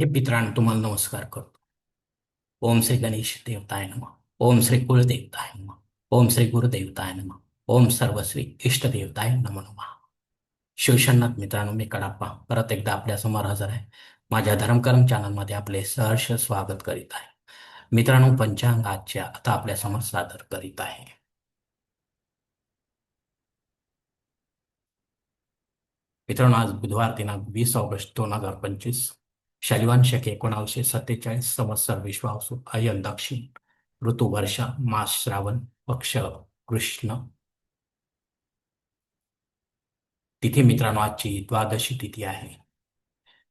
हे पित्रांनो, तुम्हाला नमस्कार करतो. ओम श्री गणेश देवताय नमः. ओम श्री कुलदेवताय नमः. ओम श्री गुरुदेवताय नमः. ओम सर्वश्री इष्टदेवताय नमो नमः. शिवशनाथ मित्रांनो, मी कडाप्पा. परत एकदा आपल्या समोर हजर आहे. माझ्या धर्मकर्म चॅनलमध्ये आपले सहर्ष स्वागत करीत आहे. मित्रांनो पंचांग आजच्या आता आपल्या समोर सादर करीत आहे. मित्रांनो, आज बुधवार दिनांक वीस ऑगस्ट दोन हज़ार पंचवीस. शालिवान शके एकोणावीसशे सत्तेचाळीस संवत्सर विश्वासू अयन दक्षिण ऋतू वर्षा मास श्रावण पक्ष कृष्ण. तिथे मित्रांनो आजची द्वादशी तिथी आहे.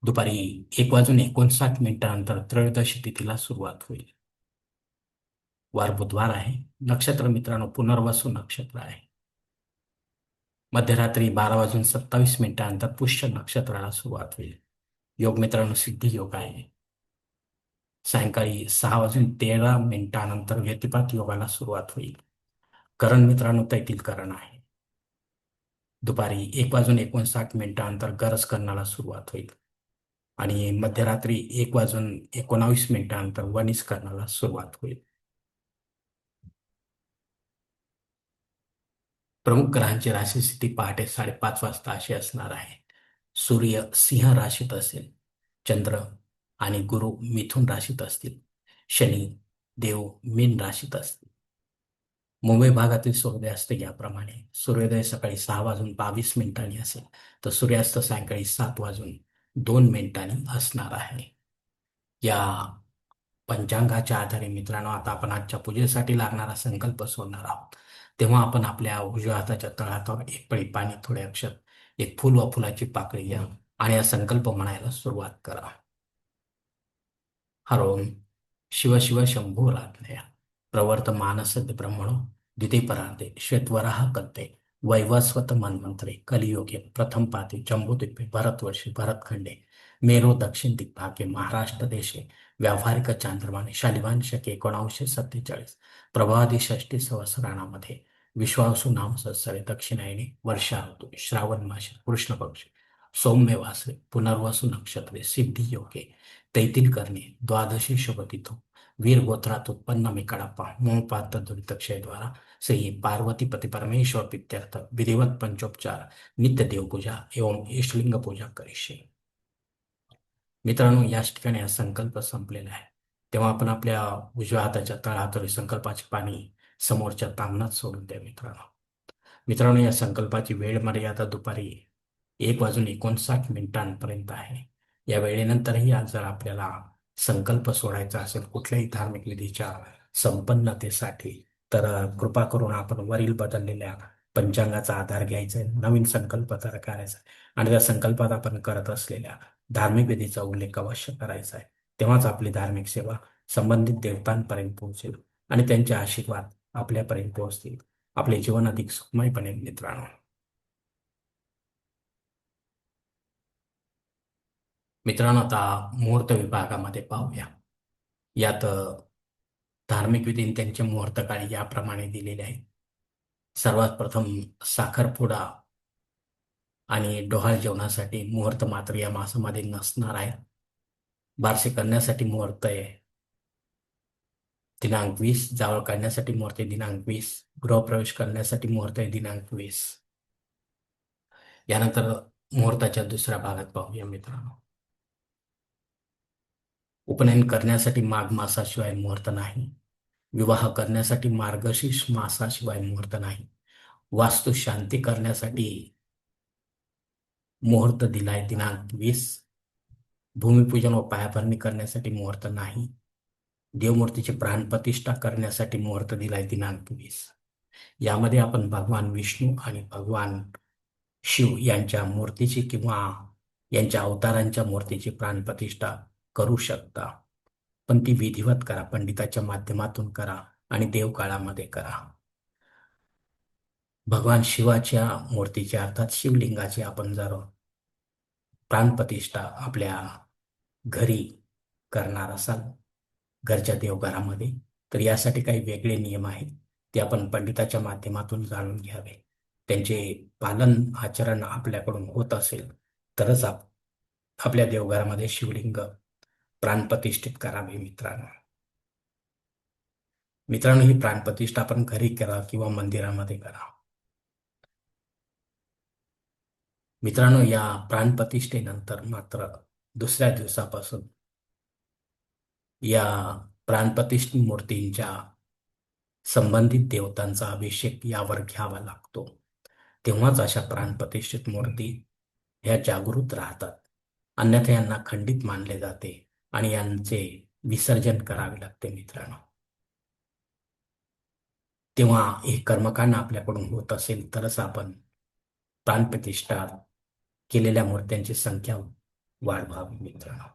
दुपारी एक वाजून एकोणसाठ मिनिटानंतर त्रयोदशी तिथीला सुरुवात होईल. वार बुधवार आहे. नक्षत्र मित्रांनो पुनर्वसू नक्षत्र आहे. मध्यरात्री बारा वाजून सत्तावीस मिनिटानंतर पुष्य नक्षत्राला सुरुवात होईल. योग मित्रांनो सिद्धी योग आहे. सायंकाळी सहा वाजून तेरा मिनिटानंतर व्यतिपात योगाला सुरुवात होईल. करण मित्रांनो तैतील करण आहे. दुपारी एक वाजून एकोणसाठ मिनिटानंतर गरज करण्याला सुरुवात होईल. आणि मध्यरात्री एक वाजून एकोणावीस मिनिटानंतर वनिस करण्याला सुरुवात होईल. प्रमुख ग्रहांची राशी स्थिती पहाटे साडेपाच वाजता अशी असणार आहे. सूर्य सिंह राशीत असेल चंद्र आणि गुरु मिथुन राशीत असतील शनी देव मीन राशीत असतील. मुंबई भागातील सूर्यास्त याप्रमाणे सूर्योदय सकाळी सहा वाजून बावीस मिनिटांनी असेल तर सूर्यास्त सायंकाळी सात वाजून दोन मिनिटांनी असणार आहे. या पंचांगाच्या आधारे मित्रांनो आता आपण आजच्या पूजेसाठी लागणारा संकल्प सोडणार आहोत. तेव्हा आपण आपल्या उजव्या हाताच्या तळातावर एक पळी पाणी थोडे अक्षर एक फुल व फुलाची पाकळी घ्या आणि हा संकल्प म्हणायला सुरुवात करा. हरोम शिव शिव शंभू रात्नया प्रवर्त मानसद ब्रह्मणो द्वितीपरार्धे श्वेतवराह कत्ते. वैवस्वत मन्वंतरे कलियोगे प्रथम पाते जम्बूद्वीपे भरतवर्षे भरतखंडे मेरो दक्षिण दिग्भागे महाराष्ट्र देशे व्यावहारिक चांद्रमाने शालिवांशक शके सत्तेचाळीस प्रभादी षष्टी सहस्राणामध्ये विश्वासू नाम सत्सरे दक्षिणायनी वर्षा ऋतू श्रावण मास कृष्ण पक्ष। सौम्य वासरे पुनर्वासू नक्षत्रे सिद्धी योगे। तैतील करणे द्वादशी शुभतिथो। वीर गोत्रात उत्पन्न मी कडाप्पा। मोपात दुरितक्षयद्वारा श्री पार्वती पती परमेश्वर पित्यर्थ। विधिवत पंचोपचार। नित्य देवपूजा एवं इष्टलिंग पूजा करीशे मित्रांनो याच ठिकाणी हा संकल्प संपलेला आहे. तेव्हा आपण आपल्या उजव्या हाताच्या तळहातोरी संकल्पाची पाणी समोरच्या तांगणात सोडून द्या मित्रांनो. मित्रांनो या संकल्पाची वेळ मर्यादा दुपारी एक वाजून एकोणसाठ मिनिटांपर्यंत आहे. या वेळेनंतरही आज जर आपल्याला संकल्प सोडायचा असेल कुठल्याही धार्मिक विधीच्या संपन्नतेसाठी तर कृपा करून आपण वरील बदललेल्या पंचांगाचा आधार घ्यायचा आहे नवीन संकल्प तयार करायचा आहे. आणि त्या संकल्पात आपण करत असलेल्या धार्मिक विधीचा उल्लेख अवश्य करायचा आहे. तेव्हाच आपली धार्मिक सेवा संबंधित देवतांपर्यंत पोहोचेल आणि त्यांचे आशीर्वाद आपल्यापर्यंत पोहोचतील. आपले जीवन अधिक सुखमय बनेल मित्रांनो मित्रांनो आता मुहूर्त विभागामध्ये पाहूया. यात धार्मिक विधी त्यांचे मुहूर्त काळ याप्रमाणे दिलेले आहेत. सर्वात प्रथम साखरपुडा आणि डोहाळ जेवणासाठी मुहूर्त मात्र या मासामध्ये नसणार आहे. बारसे करण्यासाठी मुहूर्त आहे. दिनांक वीस जावळ काढण्यासाठी मुहूर्त आहे दिनांक वीस. गृहप्रवेश करण्यासाठी मुहूर्त आहे दिनांक वीस. यानंतर मुहूर्ताच्या दुसऱ्या भागात पाहूया मित्रांनो. उपनयन करण्यासाठी माघ मासाशिवाय मुहूर्त नाही. विवाह करण्यासाठी मार्गशीर्ष मासाशिवाय मुहूर्त नाही. वास्तू शांती करण्यासाठी मुहूर्त दिलाय दिनांक वीस. भूमिपूजन व पायाभरणी करण्यासाठी मुहूर्त नाही. देवमूर्तीची प्राणप्रतिष्ठा करण्यासाठी मुहूर्त दिलाय दिनांक वीस. यामध्ये आपण भगवान विष्णू आणि भगवान शिव यांच्या मूर्तीची किंवा यांच्या अवतारांच्या मूर्तीची प्राणप्रतिष्ठा करू शकता. पण ती विधिवत करा पंडिताच्या माध्यमातून करा आणि देवकाळामध्ये करा. भगवान शिवाच्या मूर्तीची अर्थात शिवलिंगाची आपण जर प्राणप्रतिष्ठा आपल्या घरी करणार असाल घरच्या देवघरामध्ये. तर यासाठी काही वेगळे नियम आहेत ते आपण पंडिताच्या माध्यमातून जाणून घ्यावे. त्यांचे पालन आचरण आपल्याकडून होत असेल तरच आप आपल्या देवघरामध्ये शिवलिंग प्राणप्रतिष्ठित करावे मित्रांनो. मित्रांनो ही प्राणप्रतिष्ठा आपण घरी करा किंवा मंदिरामध्ये करा. मित्रांनो या प्राणप्रतिष्ठेनंतर मात्र दुसऱ्या दिवसापासून या प्राणप्रतिष्ठित मूर्तींच्या संबंधित देवतांचा अभिषेक यावर घ्यावा लागतो. तेव्हाच अशा प्राणप्रतिष्ठित मूर्ती ह्या जागृत राहतात. अन्यथा यांना खंडित मानले जाते आणि यांचे विसर्जन करावे लागते मित्रांनो. तेव्हा हे कर्मकांड आपल्याकडून होत असेल तरच आपण प्राणप्रतिष्ठा केलेल्या मूर्त्यांची संख्या वाढवावी मित्रांनो.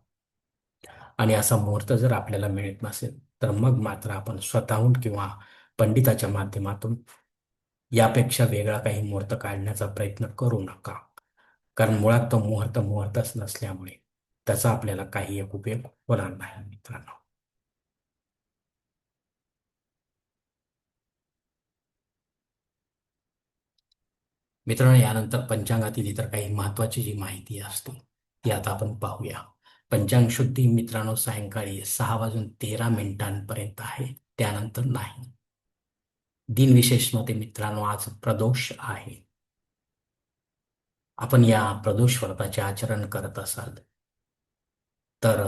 आणि असा मुहूर्त जर आपल्याला मिळत नसेल तर मग मात्र आपण स्वतःहून किंवा पंडिताच्या माध्यमातून यापेक्षा वेगळा काही मुहूर्त काढण्याचा प्रयत्न करू नका. कारण मुळात तो मुहूर्त मुहूर्तच नसल्यामुळे त्याचा आपल्याला काही एक उपयोग होणार नाही मित्रांनो. मित्रांनो यानंतर पंचांगातील इतर काही महत्वाची जी माहिती असते ती आता आपण पाहूया. पंचांग शुद्धी मित्रांनो सायंकाळी सहा वाजून तेरा मिनिटांपर्यंत आहे. त्यानंतर नाही. दिनविशेषमध्ये मित्रांनो आज प्रदोष आहे. आपण या प्रदोष व्रताचे आचरण करत असाल तर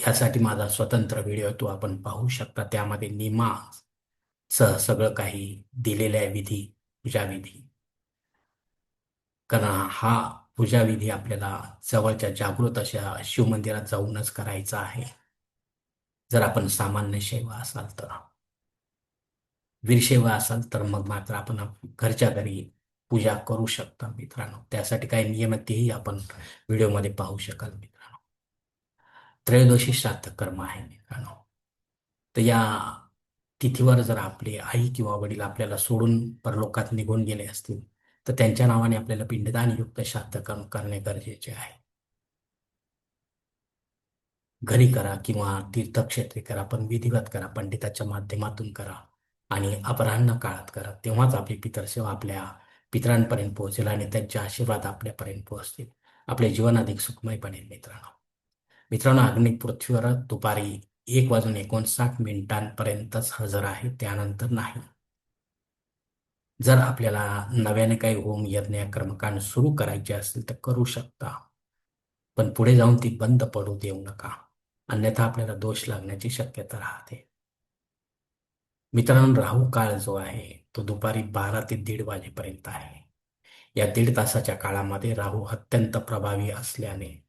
यासाठी माझा स्वतंत्र व्हिडिओ तो आपण पाहू शकता. त्यामध्ये निमा सह सगळं काही दिलेल्या विधी पूजा विधी. कारण हा पूजाविधी आपल्याला जवळच्या जागृत अशा शिवमंदिरात जाऊनच करायचा आहे. जर आपण सामान्य सेवा असाल तर. वीरसेवा असाल तर मग मात्र आपण घरच्या घरी पूजा करू शकता मित्रांनो. त्यासाठी काही नियम तेही आपण व्हिडिओमध्ये पाहू शकाल मित्रांनो. त्रयोदशी श्राद्ध कर्म आहे मित्रांनो. तर या तिथीवर जर आपले आई किंवा वडील आपल्याला सोडून परलोकात निघून गेले असतील तर त्यांच्या नावाने आपल्याला पिंडदान युक्त श्राद्ध करणे गरजेचे आहे. घरी करा किंवा तीर्थक्षेत्री करा पण विधिवत करा पंडिताच्या माध्यमातून करा आणि अपराह्न काळात करा. तेव्हाच आपली पितरसेवा आपल्या पितरांपर्यंत पोहोचेल आणि त्यांचे आशीर्वाद आपल्यापर्यंत पोहोचतील. आपले जीवन अधिक सुखमय बनेल मित्रांनो. मित्रांनो अग्नी पृथ्वीवर दुपारी एक वाजून एकोणसाठ मिनिटांपर्यंतच हजर आहे. त्यानंतर नाही. जर आपल्याला नव्याने काही होम यज्ञ कर्मकांड सुरू करायचे असेल तर करू शकता. पण पुढे जाऊन ती बंद पडू देऊ नका. अन्यथा आपल्याला दोष लागण्याची शक्यता राहते. मित्रांनो राहू काळ जो आहे तो दुपारी बारा ते दीड वाजेपर्यंत आहे. या दीड तासाच्या काळामध्ये राहू अत्यंत प्रभावी असल्याने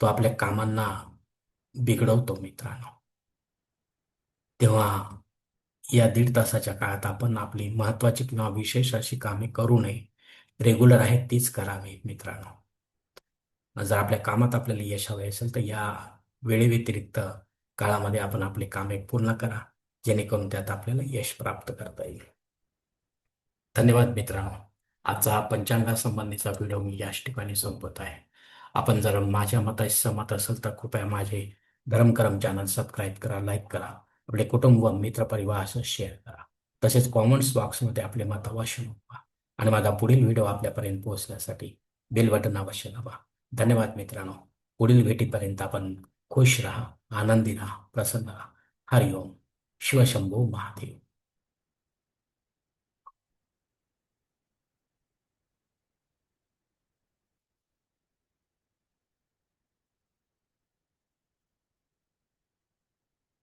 तो आपल्या कामांना बिघडवतो मित्रांनो. तेव्हा या दीड तासाच्या काळात आपण आपली महत्वाची किंवा विशेष अशी कामे करू नये. रेग्युलर आहेत तीच करावी मित्रांनो. जर आपल्या कामात आपल्याला यश हवे असेल तर या वेळेव्यतिरिक्त काळामध्ये आपण आपली कामे पूर्ण करा जेणेकरून त्यात आपल्याला यश प्राप्त करता येईल. धन्यवाद मित्रांनो. आजचा पंचांगासंबंधीचा व्हिडिओ मी याच ठिकाणी संपत आहे. आपण जर माझ्या मताशी सहमत असेल तर कृपया माझे धर्मकरम चॅनल सबस्क्राईब करा लाईक करा. आपले कुटुंब मित्र मित्रपरिवार असं शेअर करा. तसेच कॉमेंट्स बॉक्समध्ये आपले मत अवश्य नोंदवा. आणि माझा पुढील व्हिडिओ आपल्यापर्यंत पोहोचण्यासाठी बेल बटन अवश्य दाबा. धन्यवाद मित्रांनो. पुढील भेटीपर्यंत आपण खुश राहा आनंदी राहा प्रसन्न राहा. हरिओम. शिवशंभू महादेव.